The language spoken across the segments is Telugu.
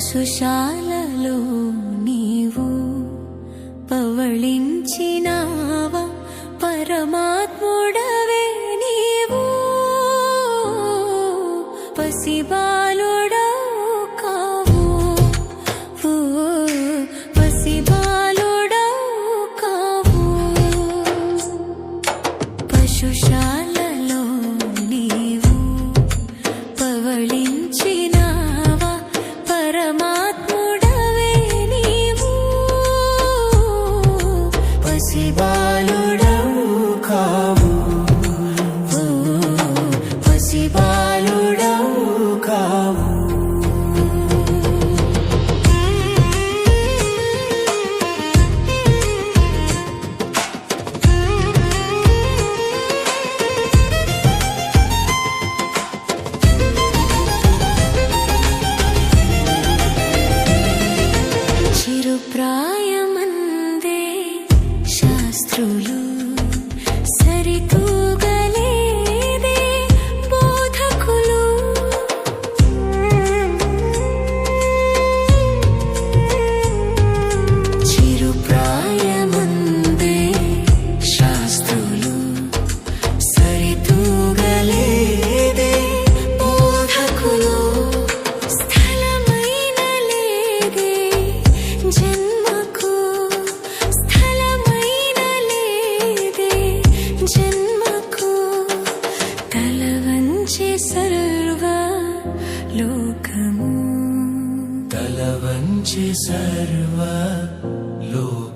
పశుశాలలో నీవు పవళించినావ పరమా call लोकमु तलवञ्च सर्व लोक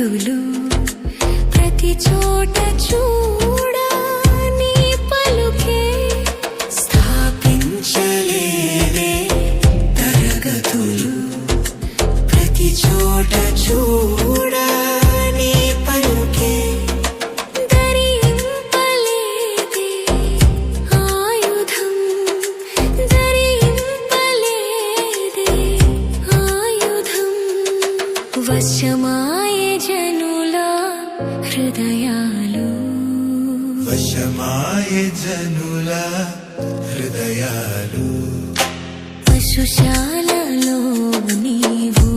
బంధువులు ప్రతి చోట చూడ పలుకే. స్థాపించలే తరగతులు ప్రతి చోట చూడ నీ మారే జనుల హృదయాలు. పశుశాలలో నీవు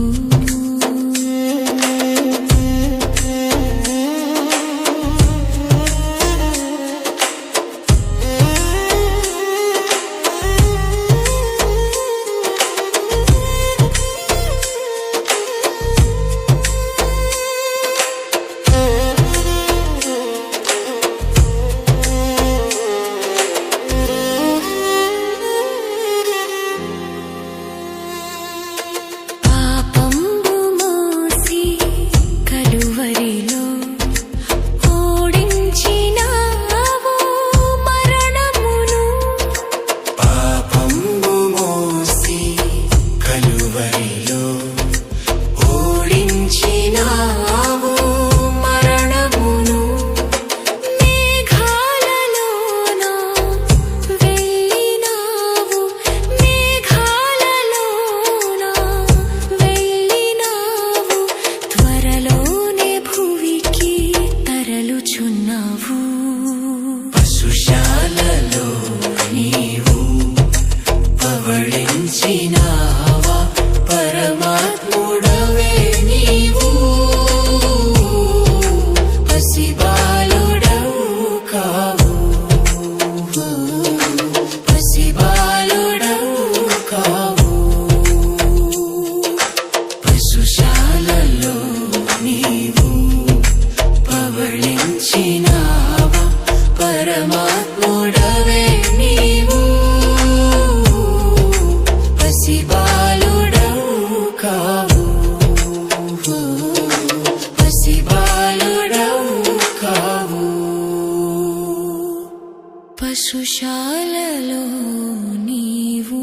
పశుశాలలో నీవు